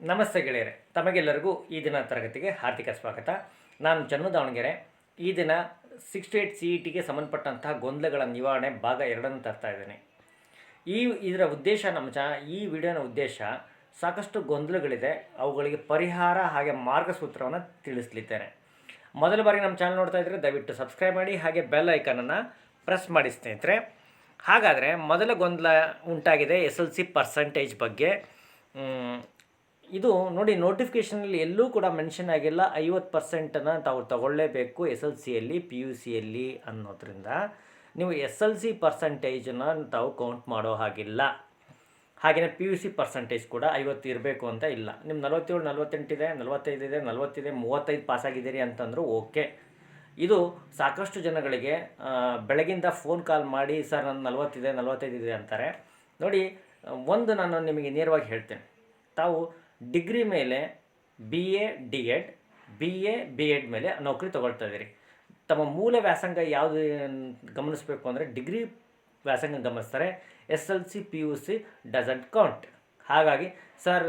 ನಮಸ್ತೆ ಗೆಳೆಯರೆ, ತಮಗೆಲ್ಲರಿಗೂ ಈ ದಿನ ತರಗತಿಗೆ ಹಾರ್ದಿಕ ಸ್ವಾಗತ. ನಾನು ಜನ್ಮ ದಾವಣಗೆರೆ. ಈ ದಿನ ಸಿಕ್ಸ್ಟಿ ಏಟ್ ಸಿ ಇ ಟಿಗೆ ಸಂಬಂಧಪಟ್ಟಂತಹ ಗೊಂದಲಗಳ ನಿವಾರಣೆ ಭಾಗ ಎರಡನ್ನು ತರ್ತಾ ಇದ್ದೇನೆ. ಈ ಇದರ ಉದ್ದೇಶ ನಮ್ಮ ಚ ಈ ವಿಡಿಯೋನ ಉದ್ದೇಶ ಸಾಕಷ್ಟು ಗೊಂದಲಗಳಿದೆ. ಅವುಗಳಿಗೆ ಪರಿಹಾರ ಹಾಗೆ ಮಾರ್ಗಸೂತ್ರವನ್ನು ತಿಳಿಸ್ಲಿದ್ದೇನೆ. ಮೊದಲ ಬಾರಿ ನಮ್ಮ ಚಾನಲ್ ನೋಡ್ತಾ ಇದ್ದರೆ ದಯವಿಟ್ಟು ಸಬ್ಸ್ಕ್ರೈಬ್ ಮಾಡಿ ಹಾಗೆ ಬೆಲ್ ಐಕನನ್ನು ಪ್ರೆಸ್ ಮಾಡಿ ಸ್ನೇಹಿತರೆ. ಹಾಗಾದರೆ ಮೊದಲ ಗೊಂದಲ ಉಂಟಾಗಿದೆ ಎಸ್ ಎಲ್ ಸಿ ಪರ್ಸಂಟೇಜ್ ಬಗ್ಗೆ. ಇದು ನೋಡಿ ನೋಟಿಫಿಕೇಷನಲ್ಲಿ ಎಲ್ಲೂ ಕೂಡ ಮೆನ್ಷನ್ ಆಗಿಲ್ಲ. ಐವತ್ತು ಪರ್ಸೆಂಟನ್ನು ತಾವು ತಗೊಳ್ಳೇಬೇಕು ಎಸ್ ಎಲ್ ಸಿಯಲ್ಲಿ ಪಿ ಯು ಸಿಯಲ್ಲಿ ಅನ್ನೋದ್ರಿಂದ. ನೀವು ಎಸ್ ಎಲ್ ಸಿ ಪರ್ಸೆಂಟೇಜನ್ನು ತಾವು ಕೌಂಟ್ ಮಾಡೋ ಹಾಗಿಲ್ಲ. ಹಾಗೆಯೇ ಪಿ ಯು ಸಿ ಪರ್ಸೆಂಟೇಜ್ ಕೂಡ ಐವತ್ತು ಇರಬೇಕು ಅಂತ ಇಲ್ಲ. ನಿಮ್ಮ ನಲವತ್ತೇಳು, ನಲವತ್ತೆಂಟಿದೆ, ನಲವತ್ತೈದಿದೆ, ನಲವತ್ತಿದೆ, ಮೂವತ್ತೈದು ಪಾಸಾಗಿದ್ದೀರಿ ಅಂತಂದರೂ ಓಕೆ ಇದು ಸಾಕಷ್ಟು ಜನಗಳಿಗೆ ಬೆಳಗಿಂದ ಫೋನ್ ಕಾಲ್ ಮಾಡಿ, ಸರ್ ನನ್ನ ನಲವತ್ತಿದೆ, ನಲವತ್ತೈದಿದೆ ಅಂತಾರೆ. ನೋಡಿ, ಒಂದು ನಾನು ನಿಮಗೆ ನೇರವಾಗಿ ಹೇಳ್ತೇನೆ. ತಾವು ಡಿಗ್ರಿ ಮೇಲೆ B A D Ed B A B Ed ಮೇಲೆ ನೌಕರಿ ತೊಗೊಳ್ತಾ ಇದ್ದೀರಿ. ತಮ್ಮ ಮೂಲ ವ್ಯಾಸಂಗ ಯಾವುದು ಗಮನಿಸಬೇಕು ಅಂದರೆ ಡಿಗ್ರಿ ವ್ಯಾಸಂಗ ಗಮನಿಸ್ತಾರೆ. S L C P U C doesn't count ಹಾಗಾಗಿ ಸರ್,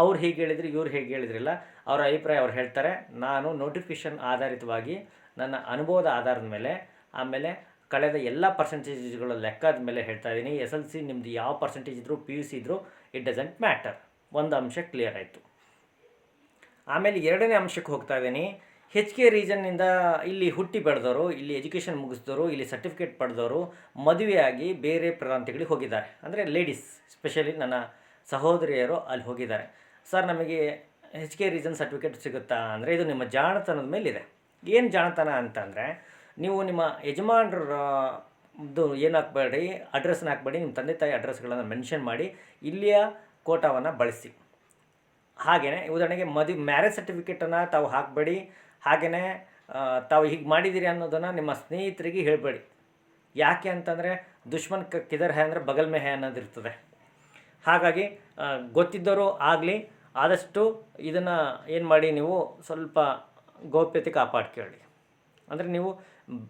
ಅವ್ರು ಹೀಗೆ ಹೇಳಿದ್ರು, ಇವ್ರು ಹೇಗೆ ಹೇಳಿದ್ರಿಲ್ಲ. ಅವರ ಅಭಿಪ್ರಾಯ ಅವ್ರು ಹೇಳ್ತಾರೆ. ನಾನು ನೋಟಿಫಿಕೇಷನ್ ಆಧಾರಿತವಾಗಿ ನನ್ನ ಅನುಭವದ ಆಧಾರದ ಮೇಲೆ, ಆಮೇಲೆ ಕಳೆದ ಎಲ್ಲ ಪರ್ಸೆಂಟೇಜ್ಗಳ ಲೆಕ್ಕದ ಮೇಲೆ ಹೇಳ್ತಾ ಇದ್ದೀನಿ. ಎಸ್ ಎಲ್ ಸಿ ನಿಮ್ಮದು ಯಾವ ಪರ್ಸೆಂಟೇಜ್ ಇದ್ದರೂ ಪಿ ಯು ಸಿ ಇದ್ದರೂ ಇಟ್ ಡಸಂಟ್ ಮ್ಯಾಟರ್ ಒಂದು ಅಂಶ ಕ್ಲಿಯರ್ ಆಯಿತು. ಆಮೇಲೆ ಎರಡನೇ ಅಂಶಕ್ಕೆ ಹೋಗ್ತಾ ಇದ್ದೀನಿ. ಹೆಚ್ ಕೆ ರೀಜನ್ನಿಂದ ಇಲ್ಲಿ ಹುಟ್ಟಿ ಬೆಳೆದವರು ಇಲ್ಲಿ ಎಜುಕೇಷನ್ ಮುಗಿಸಿದವರು ಇಲ್ಲಿ ಸರ್ಟಿಫಿಕೇಟ್ ಪಡೆದವರು ಮದುವೆಯಾಗಿ ಬೇರೆ ಪ್ರಾಂತ್ಯಗಳಿಗೆ ಹೋಗಿದ್ದಾರೆ. ಅಂದರೆ ಲೇಡೀಸ್ ಸ್ಪೆಷಲಿ ನನ್ನ ಸಹೋದರಿಯರು ಅಲ್ಲಿ ಹೋಗಿದ್ದಾರೆ. ಸರ್ ನಮಗೆ ಹೆಚ್ ಕೆ ರೀಜನ್ ಸರ್ಟಿಫಿಕೇಟ್ ಸಿಗುತ್ತಾ? ಅಂದರೆ ಇದು ನಿಮ್ಮ ಜಾಣತನದ ಮೇಲಿದೆ. ಏನು ಜಾಣತನ ಅಂತಂದರೆ, ನೀವು ನಿಮ್ಮ ಯಜಮಾನ್ರ ಇದು ಏನು ಹಾಕ್ಬೇಡಿ ಅಡ್ರೆಸ್ನ ಹಾಕ್ಬೇಡಿ. ನಿಮ್ಮ ತಂದೆ ತಾಯಿ ಅಡ್ರೆಸ್ಗಳನ್ನು ಮೆನ್ಷನ್ ಮಾಡಿ. ಇಲ್ಲಿಯ ಕೋಟಾವನ್ನು ಬಳಸಿ. ಹಾಗೆಯೇ ಉದಾಹರಣೆಗೆ ಮದುವೆ ಮ್ಯಾರೇಜ್ ಸರ್ಟಿಫಿಕೇಟನ್ನು ತಾವು ಹಾಕಬೇಡಿ ಹಾಗೆಯೇ ತಾವು ಹೀಗೆ ಮಾಡಿದ್ದೀರಿ ಅನ್ನೋದನ್ನು ನಿಮ್ಮ ಸ್ನೇಹಿತರಿಗೆ ಹೇಳಬೇಡಿ. ಯಾಕೆ ಅಂತಂದರೆ, ದುಶ್ಮನ್ ಕ, ಕಿದರ್ ಹೇ ಅಂದರೆ ಬಗಲ್ ಮೇ ಅನ್ನೋದಿರ್ತದೆ ಹಾಗಾಗಿ ಗೊತ್ತಿದ್ದವರು ಆಗಲಿ, ಆದಷ್ಟು ಇದನ್ನು ಏನು ಮಾಡಿ ನೀವು ಸ್ವಲ್ಪ ಗೌಪ್ಯತೆ ಕಾಪಾಡ್ಕೊಳ್ಳಿ. ಅಂದರೆ ನೀವು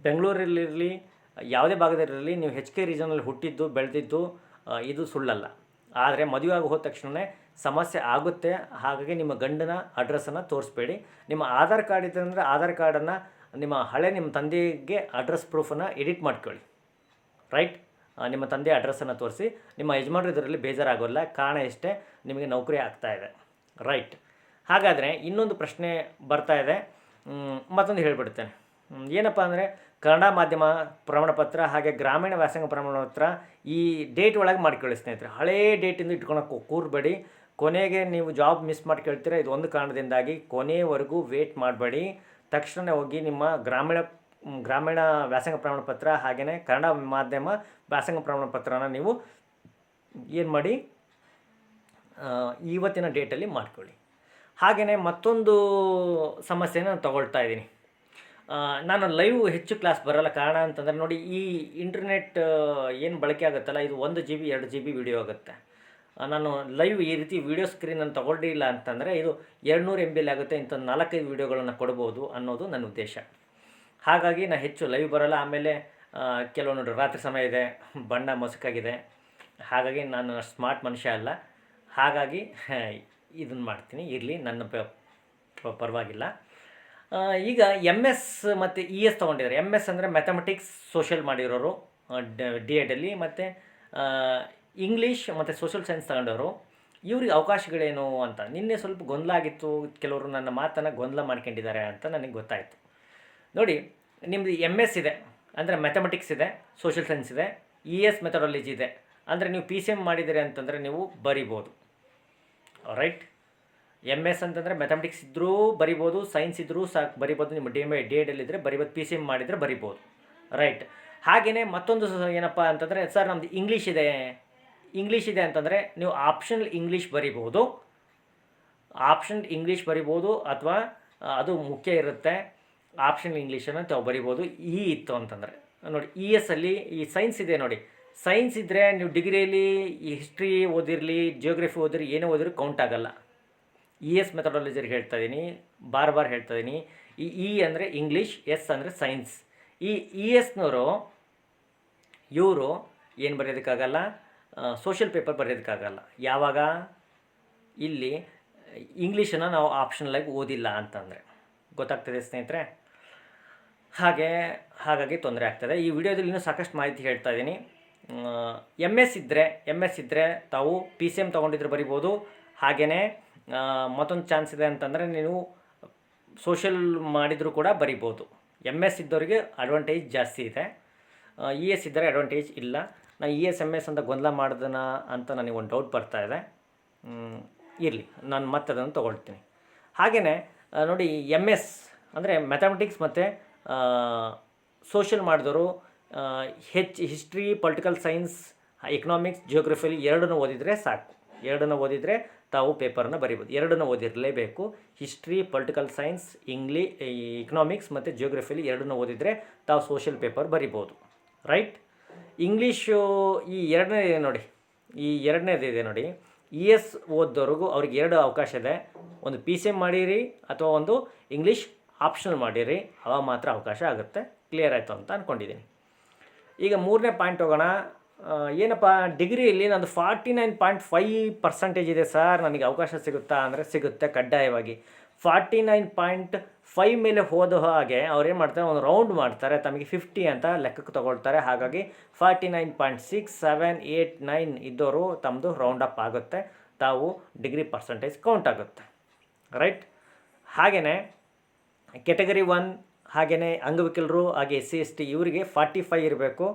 ಬೆಂಗಳೂರಲ್ಲಿರಲಿ, ಯಾವುದೇ ಭಾಗದಲ್ಲಿರಲಿ, ನೀವು ಹೆಚ್ ಕೆ ರೀಜನಲ್ಲಿ ಹುಟ್ಟಿದ್ದು, ಬೆಳೆದಿದ್ದು ಇದು ಸುಳ್ಳಲ್ಲ. ಆದರೆ ಮದುವೆ ಆಗಿ ಹೋದ ತಕ್ಷಣವೇ ಸಮಸ್ಯೆ ಆಗುತ್ತೆ. ಹಾಗಾಗಿ ನಿಮ್ಮ ಗಂಡನ ಅಡ್ರೆಸ್ಸನ್ನು ತೋರಿಸ್ಬೇಡಿ. ನಿಮ್ಮ ಆಧಾರ್ ಕಾರ್ಡ್ ಇದೆ ಅಂದರೆ ಆಧಾರ್ ಕಾರ್ಡನ್ನು ನಿಮ್ಮ ಹಳೆ ನಿಮ್ಮ ತಂದೆಗೆ ಅಡ್ರೆಸ್ ಪ್ರೂಫನ್ನು ಎಡಿಟ್ ಮಾಡ್ಕೊಳ್ಳಿ. ರೈಟ್ ನಿಮ್ಮ ತಂದೆ ಅಡ್ರೆಸ್ಸನ್ನು ತೋರಿಸಿ. ನಿಮ್ಮ ಯಜಮಾನರು ಇದರಲ್ಲಿ ಬೇಜಾರಾಗೋಲ್ಲ. ಕಾರಣ ಇಷ್ಟೇ ನಿಮಗೆ ನೌಕರಿ ಆಗ್ತಾ ಇದೆ. ರೈಟ್ ಹಾಗಾದರೆ ಇನ್ನೊಂದು ಪ್ರಶ್ನೆ ಬರ್ತಾ ಇದೆ. ಮತ್ತೊಂದು ಹೇಳ್ಬಿಡ್ತೇನೆ. ಏನಪ್ಪ ಅಂದರೆ ಕನ್ನಡ ಮಾಧ್ಯಮ ಪ್ರಮಾಣಪತ್ರ ಹಾಗೆ ಗ್ರಾಮೀಣ ವ್ಯಾಸಂಗ ಪ್ರಮಾಣಪತ್ರ ಈ ಡೇಟ್ ಒಳಗೆ ಮಾಡ್ಕೊಳ್ಳಿ ಸ್ನೇಹಿತರೆ. ಹಳೇ ಡೇಟಿಂದ ಇಟ್ಕೊಳಕ್ಕೆ ಕೂರಬೇಡಿ. ಕೊನೆಗೆ ನೀವು ಜಾಬ್ ಮಿಸ್ ಮಾಡ್ಕೊಳ್ತೀರ ಇದು ಒಂದು ಕಾರಣದಿಂದಾಗಿ ಕೊನೆಯವರೆಗೂ ವೇಟ್ ಮಾಡಬೇಡಿ. ತಕ್ಷಣ ಹೋಗಿ ನಿಮ್ಮ ಗ್ರಾಮೀಣ ಗ್ರಾಮೀಣ ವ್ಯಾಸಂಗ ಪ್ರಮಾಣಪತ್ರ ಹಾಗೆಯೇ ಕನ್ನಡ ಮಾಧ್ಯಮ ವ್ಯಾಸಂಗ ಪ್ರಮಾಣಪತ್ರನ ನೀವು ಏನು ಮಾಡಿ ಇವತ್ತಿನ ಡೇಟಲ್ಲಿ ಮಾಡ್ಕೊಳ್ಳಿ. ಹಾಗೆಯೇ ಮತ್ತೊಂದು ಸಮಸ್ಯೆನ ತಗೊಳ್ತಾ ಇದ್ದೀನಿ. ನಾನು ಲೈವ್ ಹೆಚ್ಚು ಕ್ಲಾಸ್ ಬರಲ್ಲ. ಕಾರಣ ಅಂತಂದರೆ ನೋಡಿ, ಈ ಇಂಟರ್ನೆಟ್ ಏನು ಬಳಕೆ ಆಗುತ್ತಲ್ಲ, ಇದು ಒಂದು ಜಿ ಬಿ ಎರಡು ಜಿ ಬಿ ವಿಡಿಯೋ ಆಗುತ್ತೆ. ನಾನು ಲೈವ್ ಈ ರೀತಿ ವಿಡಿಯೋ ಸ್ಕ್ರೀನನ್ನು ತಗೊಂಡಿಲ್ಲ ಅಂತಂದರೆ, ಇದು ಎರಡುನೂರು ಎಂ ಬಿಲ್ ಆಗುತ್ತೆ, ಇಂಥ ನಾಲ್ಕೈದು ವಿಡಿಯೋಗಳನ್ನು ಕೊಡ್ಬೋದು ಅನ್ನೋದು ನನ್ನ ಉದ್ದೇಶ. ಹಾಗಾಗಿ ನಾನು ಹೆಚ್ಚು ಲೈವ್ ಬರಲ್ಲ. ಆಮೇಲೆ ಕೆಲವು ಕೆಲವೊಂದು ರಾತ್ರಿ ಸಮಯ ಇದೆ, ಬಣ್ಣ ಮಸುಕಾಗಿದೆ. ಹಾಗಾಗಿ ನಾನು ಸ್ಮಾರ್ಟ್ ಮನುಷ್ಯ ಅಲ್ಲ. ಹಾಗಾಗಿ ಇದನ್ನು ಮಾಡ್ತೀನಿ. ಇರಲಿ, ನನ್ನ ಪರವಾಗಿಲ್ಲ. ಈಗ ಎಂ ಎಸ್ ಮತ್ತು ಇ ಎಸ್ ತೊಗೊಂಡಿದ್ದಾರೆ. ಎಂ ಎಸ್ ಅಂದರೆ ಮ್ಯಾಥಮೆಟಿಕ್ಸ್ ಸೋಷಿಯಲ್ ಮಾಡಿರೋರು ಡಿ ಎಡಲ್ಲಿ ಮತ್ತು ಇಂಗ್ಲೀಷ್ ಮತ್ತು ಸೋಷಿಯಲ್ ಸೈನ್ಸ್ ತಗೊಂಡವರು. ಇವ್ರಿಗೆ ಅವಕಾಶಗಳೇನು ಅಂತ? ನಿನ್ನೆ ಸ್ವಲ್ಪ ಗೊಂದಲ ಆಗಿತ್ತು. ಕೆಲವರು ನನ್ನ ಮಾತನ್ನು ಗೊಂದಲ ಮಾಡ್ಕೊಂಡಿದ್ದಾರೆ ಅಂತ ನನಗೆ ಗೊತ್ತಾಯಿತು. ನೋಡಿ ನಿಮ್ಮದು ಎಂ ಎಸ್ ಇದೆ. ಅಂದರೆ ಮ್ಯಾಥಮೆಟಿಕ್ಸ್ ಇದೆ ಸೋಷಿಯಲ್ ಸೈನ್ಸ್ ಇದೆ ಇ ಎಸ್ ಮೆಥಡಾಲಜಿ ಇದೆ. ಅಂದರೆ ನೀವು ಪಿ ಸಿ ಎಂ ಮಾಡಿದ್ದೀರಿ ಅಂತಂದರೆ ನೀವು ಬರಿಬೋದು. ರೈಟ್ ಎಂ ಎಸ್ ಅಂತಂದರೆ ಮ್ಯಾಥಮೆಟಿಕ್ಸ್ ಇದ್ದರೂ ಬರಿಬೋದು ಸೈನ್ಸ್ ಇದ್ದರೂ ಸಾಕು, ಬರಿಬೋದು. ನಿಮ್ಮ ಡಿ ಎಂ ಡಿ ಎಡ್ ಇದ್ದರೆ ಬರಿಬೋದು ಪಿ ಸಿ ಎಂ ಮಾಡಿದರೆ ಬರಿಬೋದು. ರೈಟ್ ಹಾಗೆಯೇ ಮತ್ತೊಂದು ಏನಪ್ಪ ಅಂತಂದರೆ ಸರ್ ನಮ್ಮದು ಇಂಗ್ಲೀಷ್ ಇದೆ. ಇಂಗ್ಲೀಷ್ ಇದೆ ಅಂತಂದರೆ ನೀವು ಆಪ್ಷನಲ್ ಇಂಗ್ಲೀಷ್ ಬರಿಬೋದು. ಆಪ್ಷನ್ ಇಂಗ್ಲೀಷ್ ಬರಿಬೋದು ಅಥವಾ ಅದು ಮುಖ್ಯ ಇರುತ್ತೆ. ಆಪ್ಷನ್ ಇಂಗ್ಲೀಷನ್ನು ತಾವು ಬರಿಬೋದು. ಈ ಇತ್ತು ಅಂತಂದರೆ. ನೋಡಿ ಇ ಎಸ್ ಅಲ್ಲಿ ಈ ಸೈನ್ಸ್ ಇದೆ ನೋಡಿ. ಸೈನ್ಸ್ ಇದ್ದರೆ ನೀವು ಡಿಗ್ರಿಯಲ್ಲಿ ಹಿಸ್ಟ್ರಿ ಓದಿರಲಿ ಜಿಯೋಗ್ರಫಿ ಓದಿರಿ ಏನೇ ಓದಿರಿ ಕೌಂಟ್ ಆಗಲ್ಲ. ಇ ಎಸ್ ಮೆಥಡಾಲಜಿಯಲ್ಲಿ ಹೇಳ್ತಾ ಇದ್ದೀನಿ ಬಾರ್ ಬಾರ್ ಹೇಳ್ತಾ ಇದ್ದೀನಿ ಈ ಇ ಅಂದರೆ ಇಂಗ್ಲೀಷ್ ಎಸ್ ಅಂದರೆ ಸೈನ್ಸ್ ಈ ಇ ಎಸ್ನವರು ಇವರು ಏನು ಬರೆಯೋದಕ್ಕಾಗಲ್ಲ ಸೋಷಿಯಲ್ ಪೇಪರ್ ಬರೆಯೋದಕ್ಕಾಗಲ್ಲ. ಯಾವಾಗ? ಇಲ್ಲಿ ಇಂಗ್ಲೀಷನ್ನು ನಾವು ಆಪ್ಷನಲಾಗಿ ಓದಿಲ್ಲ ಅಂತಂದರೆ. ಗೊತ್ತಾಗ್ತದೆ ಸ್ನೇಹಿತರೆ? ಹಾಗೆ, ಹಾಗಾಗಿ ತೊಂದರೆ ಆಗ್ತದೆ. ಈ ವಿಡಿಯೋದಲ್ಲಿ ಇನ್ನೂ ಸಾಕಷ್ಟು ಮಾಹಿತಿ ಹೇಳ್ತಾ ಇದ್ದೀನಿ ಎಂ ಎಸ್ ಇದ್ದರೆ ಎಂ ಎಸ್ ಇದ್ದರೆ ತಾವು ಪಿ ಸಿ ಎಂ ತೊಗೊಂಡಿದ್ರೆ ಬರಿಬೋದು. ಹಾಗೆಯೇ ಮತ್ತೊಂದು ಚಾನ್ಸ್ ಇದೆ ಅಂತಂದರೆ ನೀವು ಸೋಷಿಯಲ್ ಮಾಡಿದರೂ ಕೂಡ ಬರಿಬೋದು. ಎಂ ಎಸ್ ಇದ್ದವರಿಗೆ ಅಡ್ವಾಂಟೇಜ್ ಜಾಸ್ತಿ ಇದೆ. ಇ ಎಸ್ ಇದ್ದರೆ ಅಡ್ವಾಂಟೇಜ್ ಇಲ್ಲ. ನಾನು ಇ ಎಸ್ ಎಂ ಎಸ್ ಅಂತ ಗೊಂದಲ ಮಾಡ್ದನ ಅಂತ ನನಗೆ ಒಂದು ಡೌಟ್ ಬರ್ತಾ ಇದೆ. ಇರಲಿ, ನಾನು ಮತ್ತೆ ಅದನ್ನು ತೊಗೊಳ್ತೀನಿ. ಹಾಗೆಯೇ ನೋಡಿ ಎಂ ಎಸ್ ಅಂದರೆ ಮ್ಯಾಥಮೆಟಿಕ್ಸ್ ಮತ್ತು ಸೋಷಿಯಲ್ ಮಾಡಿದವರು H history political science economics ಜಿಯೋಗ್ರಫಿಲಿ ಎರಡನ್ನೂ ಓದಿದರೆ ಸಾಕು. ಎರಡನ್ನು ಓದಿದರೆ ತಾವು ಪೇಪರನ್ನು ಬರಿಬೋದು. ಎರಡನ್ನು ಓದಿರಲೇಬೇಕು. ಹಿಸ್ಟ್ರಿ, ಪೊಲಿಟಿಕಲ್ ಸೈನ್ಸ್, ಇಂಗ್ಲಿ ಇಕನಾಮಿಕ್ಸ್ ಮತ್ತು ಜಿಯೋಗ್ರಫಿಲಿ ಎರಡನ್ನು ಓದಿದರೆ ತಾವು ಸೋಷಿಯಲ್ ಪೇಪರ್ ಬರಿಬೋದು. ರೈಟ್ ಇಂಗ್ಲೀಷು ಈ ಎರಡನೇ ನೋಡಿ. ಈ ಎರಡನೇದಿದೆ ನೋಡಿ. ಇ ಎಸ್ ಓದೋರಿಗೂ ಅವ್ರಿಗೆ ಎರಡು ಅವಕಾಶ ಇದೆ. ಒಂದು ಪಿ ಸಿ ಎಂ ಮಾಡಿರಿ ಅಥವಾ ಒಂದು ಇಂಗ್ಲೀಷ್ ಆಪ್ಷನಲ್ ಮಾಡಿರಿ. ಅವಾಗ ಮಾತ್ರ ಅವಕಾಶ ಆಗುತ್ತೆ. ಕ್ಲಿಯರ್ ಆಯಿತು ಅಂತ ಅಂದ್ಕೊಂಡಿದ್ದೀನಿ ಈಗ ಮೂರನೇ ಪಾಯಿಂಟ್ ಹೋಗೋಣ. ಏನಪ್ಪ ಡಿಗ್ರಿಯಲ್ಲಿ ನಂದು forty nine point five percentage ಇದೆ ಸರ್. ನನಗೆ ಅವಕಾಶ ಸಿಗುತ್ತಾ? ಅಂದರೆ ಸಿಗುತ್ತೆ ಕಡ್ಡಾಯವಾಗಿ. ಫಾರ್ಟಿ ನೈನ್ ಪಾಯಿಂಟ್ ಫೈವ್ ಮೇಲೆ ಹೋದ ಹಾಗೆ ಅವ್ರು ಏನು ಮಾಡ್ತಾರೆ, ಒಂದು ರೌಂಡ್ ಮಾಡ್ತಾರೆ. ತಮಗೆ ಫಿಫ್ಟಿ ಅಂತ ಲೆಕ್ಕಕ್ಕೆ ತಗೊಳ್ತಾರೆ. ಹಾಗಾಗಿ forty nine point six seven eight nine ಇದ್ದವರು ತಮ್ಮದು ರೌಂಡ್ ಅಪ್ ಆಗುತ್ತೆ. ತಾವು ಡಿಗ್ರಿ ಪರ್ಸೆಂಟೇಜ್ ಕೌಂಟ್ ಆಗುತ್ತೆ. ರೈಟ್ ಹಾಗೆಯೇ ಕೆಟಗರಿ ಒನ್ ಹಾಗೆಯೇ ಅಂಗವಿಕಲರು, ಹಾಗೆ ಎಸ್ ಸಿ ಎಸ್ ಟಿ ಇವರಿಗೆ ಫಾರ್ಟಿ ಫೈವ್ ಇರಬೇಕು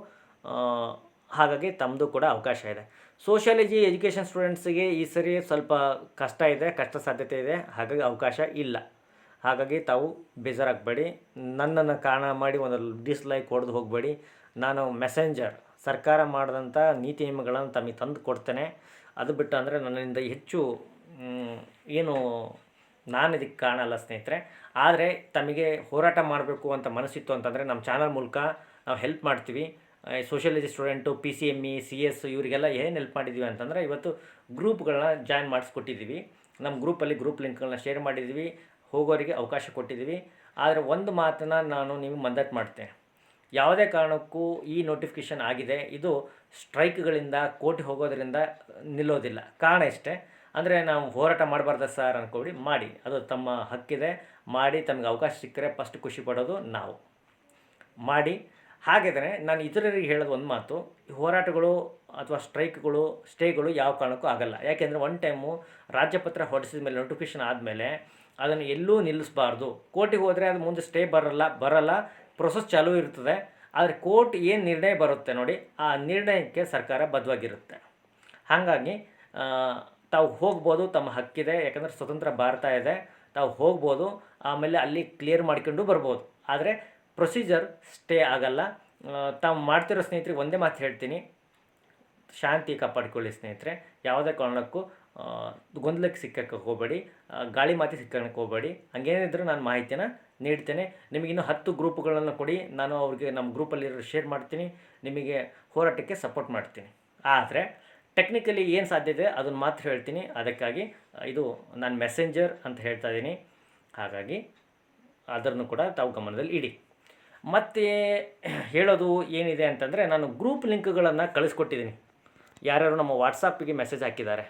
ಹಾಗಾಗಿ ತಮ್ಮದು ಕೂಡ ಅವಕಾಶ ಇದೆ. ಸೋಷಿಯಾಲಜಿ ಎಜುಕೇಷನ್ ಸ್ಟೂಡೆಂಟ್ಸಿಗೆ ಈ ಸರಿ ಸ್ವಲ್ಪ ಕಷ್ಟ ಇದೆ, ಕಷ್ಟ ಸಾಧ್ಯತೆ ಇದೆ, ಹಾಗಾಗಿ ಅವಕಾಶ ಇಲ್ಲ. ಹಾಗಾಗಿ ತಾವು ಬೇಜಾರಾಗಬೇಡಿ. ನನ್ನನ್ನು ಕಾರಣ ಮಾಡಿ ಒಂದು ಡಿಸ್ಲೈಕ್ ಹೊಡೆದು ಹೋಗಬೇಡಿ. ನಾನು ಮೆಸೆಂಜರ್ ಸರ್ಕಾರ ಮಾಡಿದಂಥ ನೀತಿ ನಿಯಮಗಳನ್ನು ತಮಗೆ ತಂದು ಕೊಡ್ತೇನೆ. ಅದು ಬಿಟ್ಟು ಅಂದರೆ ನನ್ನಿಂದ ಹೆಚ್ಚು ಏನು ನಾನು ಇದಕ್ಕೆ ಕಾರಣ ಅಲ್ಲ ಸ್ನೇಹಿತರೆ. ಆದರೆ ತಮಗೆ ಹೋರಾಟ ಮಾಡಬೇಕು ಅಂತ ಮನಸ್ಸಿತ್ತು ಅಂತಂದರೆ ನಮ್ಮ ಚಾನಲ್ ಮೂಲಕ ನಾವು ಹೆಲ್ಪ್ ಮಾಡ್ತೀವಿ. Sociology student P C M E C S ಇವರಿಗೆಲ್ಲ ಏನು ಹೆಲ್ಪ್ ಮಾಡಿದ್ದೀವಿ ಅಂತಂದರೆ ಇವತ್ತು ಗ್ರೂಪ್ಗಳನ್ನ ಜಾಯ್ನ್ ಮಾಡಿಸ್ಕೊಟ್ಟಿದ್ದೀವಿ ನಮ್ಮ ಗ್ರೂಪಲ್ಲಿ ಗ್ರೂಪ್ ಲಿಂಕ್ಗಳನ್ನ ಶೇರ್ ಮಾಡಿದ್ದೀವಿ ಹೋಗೋರಿಗೆ ಅವಕಾಶ ಕೊಟ್ಟಿದ್ದೀವಿ ಆದರೆ ಒಂದು ಮಾತನ್ನು ನಾನು ನಿಮಗೆ ಮದ್ದತ್ ಮಾಡ್ತೇನೆ. ಯಾವುದೇ ಕಾರಣಕ್ಕೂ ಈ ನೋಟಿಫಿಕೇಷನ್ ಆಗಿದೆ. ಇದು ಸ್ಟ್ರೈಕ್ಗಳಿಂದ ಕೋರ್ಟ್ ಹೋಗೋದರಿಂದ ನಿಲ್ಲೋದಿಲ್ಲ. ಕಾರಣ ಇಷ್ಟೇ ಅಂದರೆ ನಾವು ಹೋರಾಟ ಮಾಡಬಾರ್ದ ಸರ್ ಅಂದ್ಕೊಬಿಡಿ ಮಾಡಿ. ಅದು ತಮ್ಮ ಹಕ್ಕಿದೆ. ಮಾಡಿ ತಮಗೆ ಅವಕಾಶ ಸಿಕ್ಕರೆ ಫಸ್ಟ್ ಖುಷಿ ಪಡೋದು ನಾವು. ಮಾಡಿ. ಹಾಗಿದ್ರೆ ನಾನು ಇತರರಿಗೆ ಹೇಳೋದು ಒಂದು ಮಾತು, ಹೋರಾಟಗಳು ಅಥವಾ ಸ್ಟ್ರೈಕ್ಗಳು, ಸ್ಟೇಗಳು ಯಾವ ಕಾರಣಕ್ಕೂ ಆಗಲ್ಲ. ಯಾಕೆಂದರೆ ಒನ್ ಟೈಮು ರಾಜ್ಯಪತ್ರ ಹೊರಡಿಸಿದ ಮೇಲೆ ನೋಟಿಫಿಕೇಷನ್ ಆದಮೇಲೆ ಅದನ್ನು ಎಲ್ಲೂ ನಿಲ್ಲಿಸಬಾರ್ದು. ಕೋರ್ಟಿಗೆ ಹೋದರೆ ಅದು ಮುಂದೆ ಸ್ಟೇ ಬರಲ್ಲ ಬರಲ್ಲ ಪ್ರೊಸೆಸ್ ಚಾಲೂ ಇರ್ತದೆ. ಆದರೆ ಕೋರ್ಟ್ ಏನು ನಿರ್ಣಯ ಬರುತ್ತೆ ನೋಡಿ, ಆ ನಿರ್ಣಯಕ್ಕೆ ಸರ್ಕಾರ ಬದ್ಧವಾಗಿರುತ್ತೆ. ಹಾಗಾಗಿ ತಾವು ಹೋಗ್ಬೋದು, ತಮ್ಮ ಹಕ್ಕಿದೆ. ಯಾಕಂದರೆ ಸ್ವತಂತ್ರ ಭಾರತ ಇದೆ. ತಾವು ಹೋಗ್ಬೋದು, ಆಮೇಲೆ ಅಲ್ಲಿ ಕ್ಲಿಯರ್ ಮಾಡ್ಕೊಂಡು ಬರ್ಬೋದು. ಆದರೆ ಪ್ರೊಸೀಜರ್ ಸ್ಟೇ ಆಗಲ್ಲ. ತಾವು ಮಾಡ್ತಿರೋ ಸ್ನೇಹಿತರಿಗೆ ಒಂದೇ ಮಾತು ಹೇಳ್ತೀನಿ. ಶಾಂತಿ ಕಾಪಾಡಿಕೊಳ್ಳಿ ಸ್ನೇಹಿತರೆ. ಯಾವುದೇ ಕಾರಣಕ್ಕೂ ಗೊಂದಲಕ್ಕೆ ಸಿಕ್ಕಕ್ಕೆ ಹೋಗಬೇಡಿ. ಗಾಳಿ ಮಾತಿ ಸಿಕ್ಕಕ್ಕೆ ಹೋಗಬೇಡಿ. ಹಂಗೇನಿದ್ರು ನಾನು ಮಾಹಿತಿನ ನೀಡ್ತೇನೆ. ನಿಮಗಿನ್ನೂ ಹತ್ತು ಗ್ರೂಪ್ಗಳನ್ನು ಕೊಡಿ. ನಾನು ಅವ್ರಿಗೆ ನಮ್ಮ ಗ್ರೂಪಲ್ಲಿರೋ ಶೇರ್ ಮಾಡ್ತೀನಿ. ನಿಮಗೆ ಹೋರಾಟಕ್ಕೆ ಸಪೋರ್ಟ್ ಮಾಡ್ತೀನಿ. ಆದರೆ, ಟೆಕ್ನಿಕಲಿ ಏನು ಸಾಧ್ಯ ಇದೆ ಅದನ್ನು ಮಾತ್ರ ಹೇಳ್ತೀನಿ. ಅದಕ್ಕಾಗಿ, ಇದು ನಾನು ಮೆಸೆಂಜರ್ ಅಂತ ಹೇಳ್ತಾ ಇದ್ದೀನಿ. ಹಾಗಾಗಿ, ಅದನ್ನು ಕೂಡ ತಾವು ಗಮನದಲ್ಲಿ ಇಡಿ. ಮತ್ತು ಹೇಳೋದು ಏನಿದೆ ಅಂತಂದರೆ ನಾನು ಗ್ರೂಪ್ ಲಿಂಕ್ಗಳನ್ನು ಕಳಿಸ್ಕೊಟ್ಟಿದ್ದೀನಿ ಯಾರ್ಯಾರು ನಮ್ಮ ವಾಟ್ಸಪ್ಪಿಗೆ ಮೆಸೇಜ್ ಹಾಕಿದ್ದಾರೆ.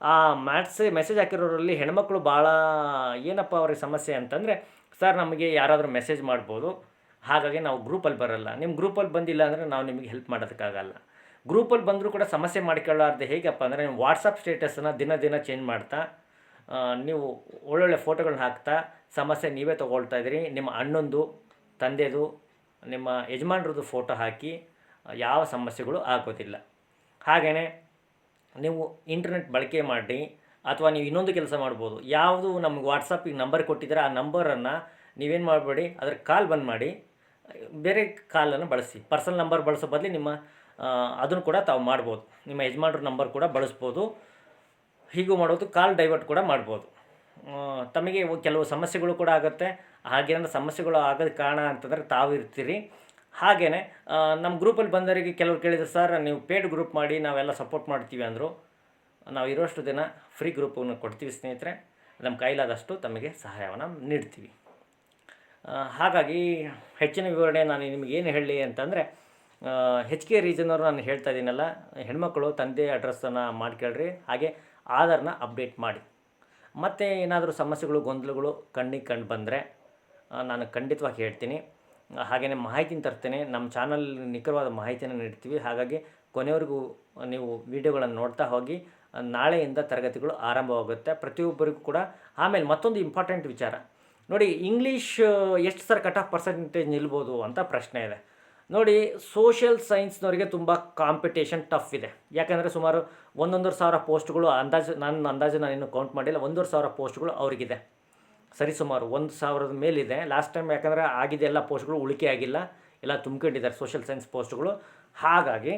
ಆ ಮ್ಯಾಟ್ಸ್ ಮೆಸೇಜ್ ಹಾಕಿರೋರಲ್ಲಿ ಹೆಣ್ಮಕ್ಳು ಭಾಳ ಏನಪ್ಪ ಅವ್ರಿಗೆ ಸಮಸ್ಯೆ ಅಂತಂದರೆ, ಸರ್, ನಮಗೆ ಯಾರಾದರೂ ಮೆಸೇಜ್ ಮಾಡ್ಬೋದು. ಹಾಗಾಗಿ ನಾವು ಗ್ರೂಪಲ್ಲಿ ಬರೋಲ್ಲ. ನಿಮ್ಮ ಗ್ರೂಪಲ್ಲಿ ಬಂದಿಲ್ಲ ಅಂದರೆ ನಾವು ನಿಮಗೆ ಹೆಲ್ಪ್ ಮಾಡೋದಕ್ಕಾಗಲ್ಲ. ಗ್ರೂಪಲ್ಲಿ ಬಂದರೂ ಕೂಡ ಸಮಸ್ಯೆ ಮಾಡ್ಕೊಳ್ಳಾರ್ದೆ ಹೇಗಪ್ಪ ಅಂದರೆ ನೀವು ವಾಟ್ಸಪ್ ಸ್ಟೇಟಸನ್ನು ದಿನ ದಿನ ಚೇಂಜ್ ಮಾಡ್ತಾ ನೀವು ಒಳ್ಳೊಳ್ಳೆ ಫೋಟೋಗಳನ್ನ ಹಾಕ್ತಾ, ಸಮಸ್ಯೆ ನೀವೇ ತೊಗೊಳ್ತಾ ಇದ್ದೀರಿ. ನಿಮ್ಮ ಅಣ್ಣಂದು ತಂದೆದು, ನಿಮ್ಮ ಯಜಮಾನ್ರದ್ದು ಫೋಟೋ ಹಾಕಿ, ಯಾವ ಸಮಸ್ಯೆಗಳು ಆಗೋದಿಲ್ಲ. ಹಾಗೆಯೇ ನೀವು ಇಂಟರ್ನೆಟ್ ಬಳಕೆ ಮಾಡಿ, ಅಥವಾ ನೀವು ಇನ್ನೊಂದು ಕೆಲಸ ಮಾಡ್ಬೋದು, ಯಾವುದು ನಮ್ಗೆ ವಾಟ್ಸಪ್ಪಿಗೆ ನಂಬರ್ ಕೊಟ್ಟಿದ್ದೀರ ಆ ನಂಬರನ್ನು ನೀವೇನು ಮಾಡಬೇಡಿ, ಅದ್ರ ಕಾಲ್ ಬಂದ್ ಮಾಡಿ, ಬೇರೆ ಕಾಲನ್ನು ಬಳಸಿ. ಪರ್ಸನಲ್ ನಂಬರ್ ಬಳಸೋ ಬದಲು ನಿಮ್ಮ ಅದನ್ನು ಕೂಡ ತಾವು ಮಾಡ್ಬೋದು. ನಿಮ್ಮ ಯಜಮಾನ್ರ ನಂಬರ್ ಕೂಡ ಬಳಸ್ಬೋದು. ಹೀಗೂ ಮಾಡೋದು ಕಾಲ್ ಡೈವರ್ಟ್ ಕೂಡ ಮಾಡ್ಬೋದು. ತಮಗೆ ಕೆಲವು ಸಮಸ್ಯೆಗಳು ಕೂಡ ಆಗುತ್ತೆ. ಹಾಗೇನಾದ್ರು ಸಮಸ್ಯೆಗಳು ಆಗೋದು ಕಾರಣ ಅಂತಂದರೆ ತಾವು ಇರ್ತೀರಿ. ಹಾಗೆಯೇ ನಮ್ಮ ಗ್ರೂಪಲ್ಲಿ ಬಂದವರಿಗೆ ಕೆಲವ್ರು ಕೇಳಿದ್ರು, ಸರ್, ನೀವು ಪೇಡ್ ಗ್ರೂಪ್ ಮಾಡಿ, ನಾವೆಲ್ಲ ಸಪೋರ್ಟ್ ಮಾಡ್ತೀವಿ ಅಂದರು. ನಾವು ಇರೋಷ್ಟು ದಿನ ಫ್ರೀ ಗ್ರೂಪನ್ನು ಕೊಡ್ತೀವಿ ಸ್ನೇಹಿತರೆ. ನಮ್ಮ ಕೈಲಾದಷ್ಟು ತಮಗೆ ಸಹಾಯವನ್ನು ನೀಡ್ತೀವಿ. ಹಾಗಾಗಿ ಹೆಚ್ಚಿನ ವಿವರಣೆ ನಾನು ನಿಮಗೆ ಏನು ಹೇಳಲಿ ಅಂತಂದರೆ ಹೆಚ್ ಕೆ ರೀಜನವರು ನಾನು ಹೇಳ್ತಾ ಇದ್ದೀನಲ್ಲ, ಹೆಣ್ಮಕ್ಳು ತಂದೆ ಅಡ್ರೆಸ್ಸನ್ನು ಮಾಡ್ಕೊಳ್ರಿ, ಹಾಗೆ ಆಧಾರನ್ನ ಅಪ್ಡೇಟ್ ಮಾಡಿ. ಮತ್ತು ಏನಾದರೂ ಸಮಸ್ಯೆಗಳು, ಗೊಂದಲಗಳು, ಕಣ್ಣಿಗೆ ಕಂಡು ಬಂದರೆ ನಾನು ಖಂಡಿತವಾಗಿ ಹೇಳ್ತೀನಿ. ಹಾಗೆಯೇ ಮಾಹಿತಿನ ತರ್ತೇನೆ. ನಮ್ಮ ಚಾನಲ್ ನಿಖರವಾದ ಮಾಹಿತಿಯನ್ನು ನೀಡ್ತೀವಿ. ಹಾಗಾಗಿ ಕೊನೆವರೆಗೂ ನೀವು ವಿಡಿಯೋಗಳನ್ನು ನೋಡ್ತಾ ಹೋಗಿ ನಾಳೆಯಿಂದ ತರಗತಿಗಳು ಆರಂಭವಾಗುತ್ತೆ. ಪ್ರತಿಯೊಬ್ಬರಿಗೂ ಕೂಡ. ಆಮೇಲೆ ಮತ್ತೊಂದು ಇಂಪಾರ್ಟೆಂಟ್ ವಿಚಾರ. ನೋಡಿ, ಇಂಗ್ಲೀಷ್ ಎಷ್ಟು ಸರ್ ಕಟ್ ಆಫ್ ಪರ್ಸೆಂಟೇಜ್ ನಿಲ್ಬೋದು ಅಂತ ಪ್ರಶ್ನೆ ಇದೆ. ನೋಡಿ, ಸೋಷಿಯಲ್ ಸೈನ್ಸ್ನವರಿಗೆ ತುಂಬ ಕಾಂಪಿಟೇಷನ್ ಟಫ್ ಇದೆ. ಯಾಕಂದರೆ ಸುಮಾರು ಒಂದೊಂದೂವರೆ ಸಾವಿರ ಪೋಸ್ಟ್ಗಳು ಅಂದಾಜು, ನನ್ನ ಅಂದಾಜು ನಾನು ಇನ್ನೂ ಕೌಂಟ್ ಮಾಡಿಲ್ಲ. ಒಂದೂವರೆ ಸಾವಿರ ಪೋಸ್ಟ್ಗಳು ಅವರಿಗಿದೆ. ಸರಿ ಸುಮಾರು ಒಂದು ಸಾವಿರದ ಮೇಲಿದೆ. ಲಾಸ್ಟ್ ಟೈಮ್ ಯಾಕಂದರೆ ಆಗಿದೆ ಎಲ್ಲ ಪೋಸ್ಟ್ಗಳು ಉಳಿಕೆ ಆಗಿಲ್ಲ. ಎಲ್ಲ ತುಂಬ್ಕೊಂಡಿದ್ದಾರೆ ಸೋಷಿಯಲ್ ಸೈನ್ಸ್ ಪೋಸ್ಟ್ಗಳು ಹಾಗಾಗಿ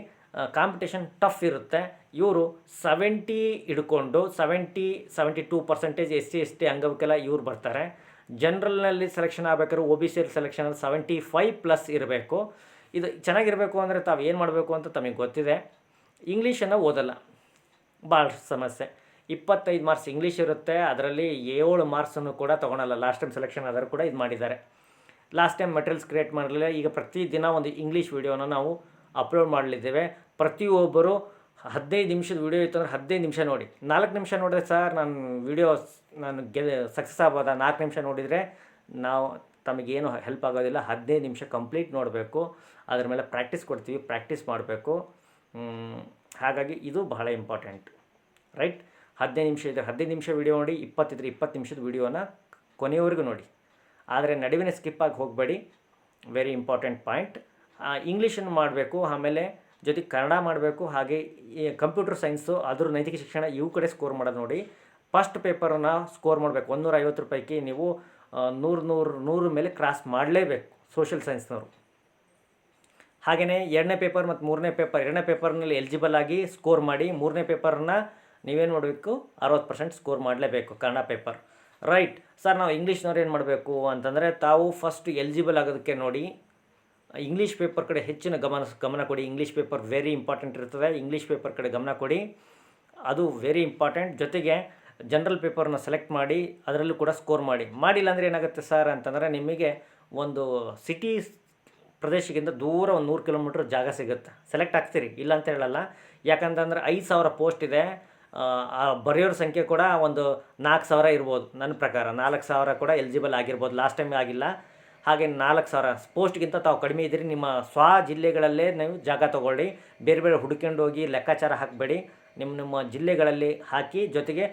ಕಾಂಪಿಟೇಷನ್ ಟಫ್ ಇರುತ್ತೆ. ಇವರು ಸೆವೆಂಟಿ ಹಿಡ್ಕೊಂಡು seventy seventy two percentage S C S T ಅಂಗವಿಕಲ ಇವ್ರು ಬರ್ತಾರೆ. ಜನ್ರಲ್ನಲ್ಲಿ ಸೆಲೆಕ್ಷನ್ ಆಗಬೇಕಾದ್ರೆ O B C selection seventy five plus ಇರಬೇಕು. ಇದು ಚೆನ್ನಾಗಿರಬೇಕು ಅಂದರೆ ತಾವು ಏನು ಮಾಡಬೇಕು ಅಂತ ತಮಗೆ ಗೊತ್ತಿದೆ. ಇಂಗ್ಲೀಷನ್ನು ಓದಲ್ಲ. ಭಾಳ ಸಮಸ್ಯೆ. ಇಪ್ಪತ್ತೈದು ಮಾರ್ಕ್ಸ್ ಇಂಗ್ಲೀಷ್ ಇರುತ್ತೆ, ಅದರಲ್ಲಿ ಏಳು ಮಾರ್ಕ್ಸನ್ನು ಕೂಡ ತೊಗೊಳಲ್ಲ. ಲಾಸ್ಟ್ ಟೈಮ್ ಸೆಲೆಕ್ಷನ್ ಆದರೂ ಕೂಡ ಇದು ಮಾಡಿದ್ದಾರೆ. ಲಾಸ್ಟ್ ಟೈಮ್ ಮೆಟೀರಿಯಲ್ಸ್ ಕ್ರಿಯೇಟ್ ಮಾಡಲಿಲ್ಲ. ಈಗ ಪ್ರತಿದಿನ ಒಂದು ಇಂಗ್ಲೀಷ್ ವೀಡಿಯೋನ ನಾವು ಅಪ್ಲೋಡ್ ಮಾಡಲಿದ್ದೇವೆ. ಪ್ರತಿಯೊಬ್ಬರು ಹದಿನೈದು ನಿಮಿಷದ ವೀಡಿಯೋ ಇತ್ತು ಅಂದರೆ ಹದಿನೈದು ನಿಮಿಷ ನೋಡಿ. ನಾಲ್ಕು ನಿಮಿಷ ನೋಡಿದ್ರೆ ಸರ್ ನಾನು ವೀಡಿಯೋ ನಾನು ಗೆ ಸಕ್ಸಸ್ ಆಗ್ಬೋದಾ? ನಾಲ್ಕು ನಿಮಿಷ ನೋಡಿದರೆ ನಾವು ತಮಗೇನು ಹೆಲ್ಪ್ ಆಗೋದಿಲ್ಲ. ಹದಿನೈದು ನಿಮಿಷ ಕಂಪ್ಲೀಟ್ ನೋಡಬೇಕು. ಅದ್ರ ಮೇಲೆ ಪ್ರಾಕ್ಟೀಸ್ ಕೊಡ್ತೀವಿ ಪ್ರಾಕ್ಟೀಸ್ ಮಾಡಬೇಕು. ಹಾಗಾಗಿ ಇದು ಬಹಳ ಇಂಪಾರ್ಟೆಂಟ್ ರೈಟ್ ಹದಿನೈದು ನಿಮಿಷ ಇದ್ದರೆ ಹದಿನೈದು ನಿಮಿಷ ವೀಡಿಯೋ ನೋಡಿ, ಇಪ್ಪತ್ತಿದ್ರೆ ಇಪ್ಪತ್ತು ನಿಮಿಷದ ವೀಡಿಯೋನ ಕೊನೆಯವರೆಗೂ ನೋಡಿ. ಆದರೆ ನಡುವಿನ ಸ್ಕಿಪ್ ಆಗಿ ಹೋಗಬೇಡಿ. ವೆರಿ ಇಂಪಾರ್ಟೆಂಟ್ ಪಾಯಿಂಟ್ ಇಂಗ್ಲೀಷನ್ನು ಮಾಡಬೇಕು, ಆಮೇಲೆ ಜೊತೆಗೆ ಕನ್ನಡ ಮಾಡಬೇಕು, ಹಾಗೆ ಕಂಪ್ಯೂಟರ್ ಸೈನ್ಸು ಅದ್ರ ನೈತಿಕ ಶಿಕ್ಷಣ, ಇವು ಕಡೆ ಸ್ಕೋರ್ ಮಾಡೋದು ನೋಡಿ. ಫಸ್ಟ್ ಪೇಪರನ್ನು ಸ್ಕೋರ್ ಮಾಡಬೇಕು ಒಂದೂರ ಐವತ್ತು ರೂಪಾಯಿಗೆ ನೀವು ನೂರು ನೂರು ನೂರು ಮೇಲೆ ಕ್ರಾಸ್ ಮಾಡಲೇಬೇಕು ಸೋಷಿಯಲ್ ಸೈನ್ಸ್ನವರು ಹಾಗೆಯೇ ಎರಡನೇ ಪೇಪರ್ ಮತ್ತು ಮೂರನೇ ಪೇಪರ್ ಎರಡನೇ ಪೇಪರ್ನಲ್ಲಿ ಎಲಿಜಿಬಲ್ ಆಗಿ ಸ್ಕೋರ್ ಮಾಡಿ, ಮೂರನೇ ಪೇಪರ್ನ ನೀವೇನು ಮಾಡಬೇಕು? ಅರವತ್ತು ಪರ್ಸೆಂಟ್ ಸ್ಕೋರ್ ಮಾಡಲೇಬೇಕು ಕನ್ನಡ ಪೇಪರ್ ರೈಟ್ ಸರ್ ನಾವು ಇಂಗ್ಲೀಷ್ನವ್ರು ಏನು ಮಾಡಬೇಕು ಅಂತಂದರೆ ತಾವು ಫಸ್ಟ್ ಎಲಿಜಿಬಲ್ ಆಗೋದಕ್ಕೆ ನೋಡಿ ಇಂಗ್ಲೀಷ್ ಪೇಪರ್ ಕಡೆ ಹೆಚ್ಚಿನ ಗಮನ ಗಮನ ಕೊಡಿ. ಇಂಗ್ಲೀಷ್ ಪೇಪರ್ ವೆರಿ ಇಂಪಾರ್ಟೆಂಟ್ ಇರ್ತದೆ. ಇಂಗ್ಲೀಷ್ ಪೇಪರ್ ಕಡೆ ಗಮನ ಕೊಡಿ. ಅದು ವೆರಿ ಇಂಪಾರ್ಟೆಂಟ್ ಜೊತೆಗೆ ಜನರಲ್ ಪೇಪರ್ನ ಸೆಲೆಕ್ಟ್ ಮಾಡಿ, ಅದರಲ್ಲೂ ಕೂಡ ಸ್ಕೋರ್ ಮಾಡಿ. ಮಾಡಿಲ್ಲ ಅಂದರೆ ಏನಾಗುತ್ತೆ ಸರ್ ಅಂತಂದರೆ ನಿಮಗೆ ಒಂದು ಸಿಟಿ ಪ್ರದೇಶಕ್ಕಿಂತ ದೂರ ಒಂದು ನೂರು ಕಿಲೋಮೀಟ್ರ್ ಜಾಗ ಸಿಗುತ್ತೆ. ಸೆಲೆಕ್ಟ್ ಆಗ್ತೀರಿ. ಇಲ್ಲ ಅಂತ ಹೇಳಲ್ಲ. ಯಾಕಂತಂದ್ರೆ ಐದು ಸಾವಿರ ಪೋಸ್ಟ್ ಇದೆ. ಬರೆಯೋರ ಸಂಖ್ಯೆ ಕೂಡ ಒಂದು ನಾಲ್ಕು ಸಾವಿರ ಇರ್ಬೋದು ನನ್ನ ಪ್ರಕಾರ. ನಾಲ್ಕು ಸಾವಿರ ಕೂಡ ಎಲಿಜಿಬಲ್ ಆಗಿರ್ಬೋದು. ಲಾಸ್ಟ್ ಟೈಮ್ ಆಗಿಲ್ಲ. ಹಾಗೆ ನಾಲ್ಕು ಸಾವಿರ. ಪೋಸ್ಟ್ಗಿಂತ ತಾವು ಕಡಿಮೆ ಇದ್ದೀರಿ. ನಿಮ್ಮ ಸ್ವ ಜಿಲ್ಲೆಗಳಲ್ಲೇ ನೀವು ಜಾಗ ತೊಗೊಳ್ಳಿ. ಬೇರೆ ಬೇರೆ ಹುಡ್ಕೊಂಡು ಹೋಗಿ ಲೆಕ್ಕಾಚಾರ ಹಾಕಬೇಡಿ. ನಿಮ್ಮ ನಿಮ್ಮ ಜಿಲ್ಲೆಗಳಲ್ಲಿ ಹಾಕಿ, ಜೊತೆಗೆ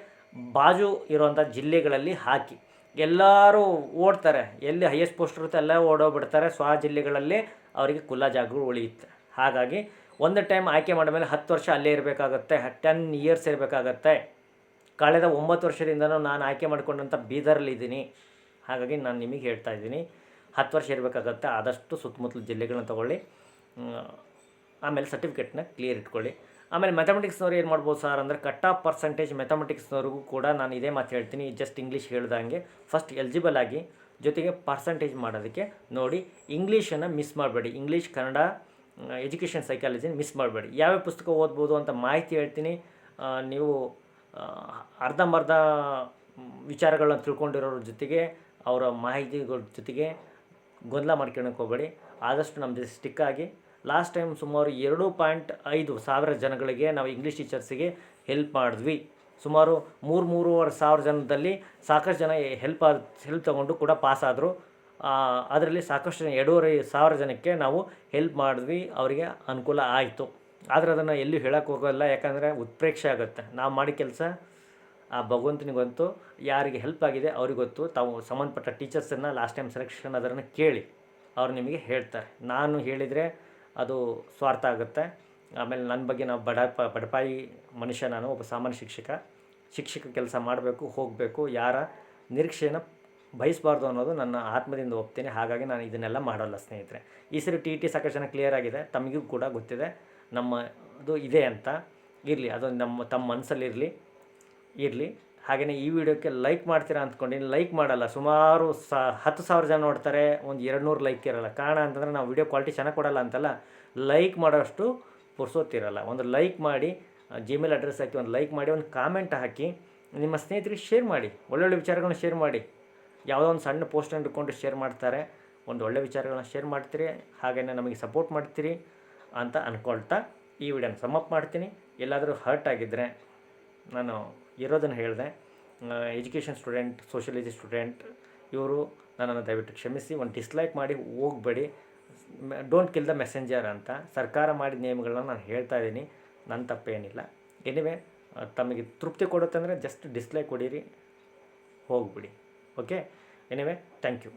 ಬಾಜು ಇರುವಂಥ ಜಿಲ್ಲೆಗಳಲ್ಲಿ ಹಾಕಿ. ಎಲ್ಲರೂ ಓಡ್ತಾರೆ. ಎಲ್ಲಿ ಹೈಯೆಸ್ಟ್ ಪೋಸ್ಟ್ ಇರುತ್ತೆ ಎಲ್ಲ ಓಡೋಗ್ಬಿಡ್ತಾರೆ. ಸ್ವ ಜಿಲ್ಲೆಗಳಲ್ಲಿ ಅವರಿಗೆ ಕುಲ್ಲ ಜಾಗಗಳು ಉಳಿಯುತ್ತೆ. ಹಾಗಾಗಿ ಒಂದು ಟೈಮ್ ಆಯ್ಕೆ ಮಾಡಿದ್ಮೇಲೆ ಹತ್ತು ವರ್ಷ ಅಲ್ಲೇ ಇರಬೇಕಾಗತ್ತೆ, ಟೆನ್ ಇಯರ್ಸ್ ಇರಬೇಕಾಗತ್ತೆ. ಕಳೆದ ಒಂಬತ್ತು ವರ್ಷದಿಂದನೂ ನಾನು ಆಯ್ಕೆ ಮಾಡಿಕೊಂಡಂಥ ಬೀದರಲ್ಲಿದ್ದೀನಿ ಹಾಗಾಗಿ ನಾನು ನಿಮಗೆ ಹೇಳ್ತಾ ಇದ್ದೀನಿ, ಹತ್ತು ವರ್ಷ ಇರಬೇಕಾಗತ್ತೆ, ಆದಷ್ಟು ಸುತ್ತಮುತ್ತಲ ಜಿಲ್ಲೆಗಳನ್ನ ತೊಗೊಳ್ಳಿ. ಆಮೇಲೆ ಸರ್ಟಿಫಿಕೇಟ್ನ ಕ್ಲಿಯರ್ ಇಟ್ಕೊಳ್ಳಿ. ಆಮೇಲೆ ಮ್ಯಾಥಮೆಟಿಕ್ಸ್ನವ್ರು ಏನು ಮಾಡ್ಬೋದು ಸರ್ ಅಂದರೆ ಕಟ್ ಆಫ್ ಪರ್ಸೆಂಟೇಜ್ ಮ್ಯಾಥಮೆಟಿಕ್ಸ್ನವ್ರಿಗೂ ಕೂಡ ನಾನು ಇದೇ ಮಾತು ಹೇಳ್ತೀನಿ, ಜಸ್ಟ್ ಇಂಗ್ಲೀಷ್ ಹೇಳ್ದಂಗೆ. ಫಸ್ಟ್ ಎಲಿಜಿಬಲ್ ಆಗಿ ಜೊತೆಗೆ ಪರ್ಸೆಂಟೇಜ್ ಮಾಡೋದಕ್ಕೆ ನೋಡಿ, ಇಂಗ್ಲೀಷನ್ನು ಮಿಸ್ ಮಾಡಬೇಡಿ. ಇಂಗ್ಲೀಷ್, ಕನ್ನಡ ಎಜುಕೇಷನ್ ಸೈಕಾಲಜಿನ ಮಿಸ್ ಮಾಡಬೇಡಿ. ಯಾವ್ಯಾವ ಪುಸ್ತಕ ಓದ್ಬೋದು ಅಂತ ಮಾಹಿತಿ ಹೇಳ್ತೀನಿ. ನೀವು ಅರ್ಧಂಬರ್ಧ ವಿಚಾರಗಳನ್ನ ತಿಳ್ಕೊಂಡಿರೋರ ಜೊತೆಗೆ, ಅವರ ಮಾಹಿತಿಗಳ ಜೊತೆಗೆ ಗೊಂದಲ ಮಾಡ್ಕೊಳಕ್ಕೆ ಹೋಗಬೇಡಿ. ಆದಷ್ಟು ನಮ್ಮ ಜೊತೆ ಸ್ಟಿಕ್ ಆಗಿ. ಲಾಸ್ಟ್ ಟೈಮ್ ಸುಮಾರು ಎರಡು ಪಾಯಿಂಟ್ ಐದು ಸಾವಿರ ಜನಗಳಿಗೆ ನಾವು ಇಂಗ್ಲೀಷ್ ಟೀಚರ್ಸಿಗೆ ಹೆಲ್ಪ್ ಮಾಡಿದ್ವಿ. ಸುಮಾರು ಮೂರು, ಮೂರುವರೆ ಸಾವಿರ ಜನದಲ್ಲಿ ಸಾಕಷ್ಟು ಜನ ಹೆಲ್ಪ್ ಆದ ಹೆಲ್ಪ್ ತೊಗೊಂಡು ಕೂಡ ಪಾಸ್ ಆದರು. ಅದರಲ್ಲಿ ಸಾಕಷ್ಟು ಜನ, ಎರಡೂವರೆ ಸಾವಿರ ಜನಕ್ಕೆ ನಾವು ಹೆಲ್ಪ್ ಮಾಡಿದ್ವಿ, ಅವರಿಗೆ ಅನುಕೂಲ ಆಯಿತು. ಆದರೆ ಅದನ್ನು ಎಲ್ಲೂ ಹೇಳೋಕ್ಕೆ ಹೋಗೋಲ್ಲ ಯಾಕಂದರೆ ಉತ್ಪ್ರೇಕ್ಷೆ ಆಗುತ್ತೆ. ನಾವು ಮಾಡಿ ಕೆಲಸ, ಆ ಭಗವಂತನಿಗಂತೂ ಯಾರಿಗೆ ಹೆಲ್ಪ್ ಆಗಿದೆ ಅವ್ರಿಗೆ ಗೊತ್ತು. ತಾವು ಸಂಬಂಧಪಟ್ಟ ಟೀಚರ್ಸನ್ನು ಲಾಸ್ಟ್ ಟೈಮ್ ಸೆಲೆಕ್ಷನ್ ಅದನ್ನು ಕೇಳಿ, ಅವ್ರು ನಿಮಗೆ ಹೇಳ್ತಾರೆ. ನಾನು ಹೇಳಿದರೆ ಅದು ಸ್ವಾರ್ಥ ಆಗುತ್ತೆ. ಆಮೇಲೆ ನನ್ನ ಬಗ್ಗೆ ನಾವು ಬಡ, ಬಡಪಾಯಿ ಮನುಷ್ಯ ನಾನು, ಒಬ್ಬ ಸಾಮಾನ್ಯ ಶಿಕ್ಷಕ. ಶಿಕ್ಷಕ ಕೆಲಸ ಮಾಡಬೇಕು, ಹೋಗಬೇಕು, ಯಾರ ನಿರೀಕ್ಷೆಯನ್ನು ಬಯಸಬಾರ್ದು ಅನ್ನೋದು ನನ್ನ ಆತ್ಮದಿಂದ ಒಪ್ತೀನಿ. ಹಾಗಾಗಿ ನಾನು ಇದನ್ನೆಲ್ಲ ಮಾಡೋಲ್ಲ ಸ್ನೇಹಿತರೆ. ಈ ಸರಿ ಟಿ ಟಿ ಸಾಕಷ್ಟು ಜನ ಕ್ಲಿಯರ್ ಆಗಿದೆ. ತಮಗೂ ಕೂಡ ಗೊತ್ತಿದೆ. ನಮ್ಮ ಅದು ಇದೆ ಅಂತ. ಇರಲಿ, ಅದು ನಮ್ಮ ತಮ್ಮ ಮನಸ್ಸಲ್ಲಿರಲಿ ಇರಲಿ ಹಾಗೆಯೇ ಈ ವಿಡಿಯೋಕ್ಕೆ ಲೈಕ್ ಮಾಡ್ತೀರಾ ಅಂದ್ಕೊಂಡಿನಿ. ಲೈಕ್ ಮಾಡಲ್ಲ. ಸುಮಾರು ಸ, ಹತ್ತು ಸಾವಿರ ಜನ ನೋಡ್ತಾರೆ. ಒಂದು ಎರಡು ನೂರು ಲೈಕ್ ಇರೋಲ್ಲ. ಕಾರಣ ಅಂತಂದರೆ ನಾವು ವಿಡಿಯೋ ಕ್ವಾಲಿಟಿ ಚೆನ್ನಾಗಿ ಕೊಡಲ್ಲ ಅಂತಲ್ಲ. ಲೈಕ್ ಮಾಡೋಷ್ಟು ಪುರ್ಸೋತಿರಲ್ಲ ಒಂದು ಲೈಕ್ ಮಾಡಿ ಜಿಮೇಲ್ ಅಡ್ರೆಸ್ ಹಾಕಿ, ಒಂದು ಲೈಕ್ ಮಾಡಿ, ಒಂದು ಕಾಮೆಂಟ್ ಹಾಕಿ, ನಿಮ್ಮ ಸ್ನೇಹಿತರಿಗೆ ಶೇರ್ ಮಾಡಿ. ಒಳ್ಳೊಳ್ಳೆ ವಿಚಾರಗಳನ್ನ ಶೇರ್ ಮಾಡಿ. ಯಾವುದೋ ಒಂದು ಸಣ್ಣ ಪೋಸ್ಟನ್ನು ಇಟ್ಕೊಂಡು ಶೇರ್ ಮಾಡ್ತಾರೆ. ಒಂದು ಒಳ್ಳೆ ವಿಚಾರಗಳನ್ನ ಶೇರ್ ಮಾಡ್ತೀರಿ ಹಾಗೆಯೇ ನಮಗೆ ಸಪೋರ್ಟ್ ಮಾಡ್ತೀರಿ ಅಂತ ಅಂದ್ಕೊಳ್ತಾ ಈ ವಿಡಿಯೋನ ಸಮಪ್ ಮಾಡ್ತೀನಿ. ಎಲ್ಲಾದರೂ ಹರ್ಟ್ ಆಗಿದ್ದರೆ ನಾನು ಇರೋದನ್ನು ಹೇಳಿದೆ. ಎಜುಕೇಷನ್ ಸ್ಟೂಡೆಂಟ್ ಸೋಷಿಯಲಜಿ ಸ್ಟೂಡೆಂಟ್ ಇವರು ನನ್ನನ್ನು ದಯವಿಟ್ಟು ಕ್ಷಮಿಸಿ, ಒಂದು ಡಿಸ್ಲೈಕ್ ಮಾಡಿ ಹೋಗಬೇಡಿ. ಡೋಂಟ್ ಕಿಲ್ ದ ಮೆಸೆಂಜರ್ ಅಂತ ಸರ್ಕಾರ ಮಾಡಿದ ನಿಯಮಗಳನ್ನ ನಾನು ಹೇಳ್ತಾ ಇದ್ದೀನಿ. ನನ್ನ ತಪ್ಪೇನಿಲ್ಲ. ಎನಿವೆ ತಮಗೆ ತೃಪ್ತಿ ಕೊಡುತ್ತೆ ಅಂದರೆ ಜಸ್ಟ್ ಡಿಸ್ಲೈಕ್ ಕೊಡಿರಿ, ಹೋಗ್ಬಿಡಿ. Okay anyway thank you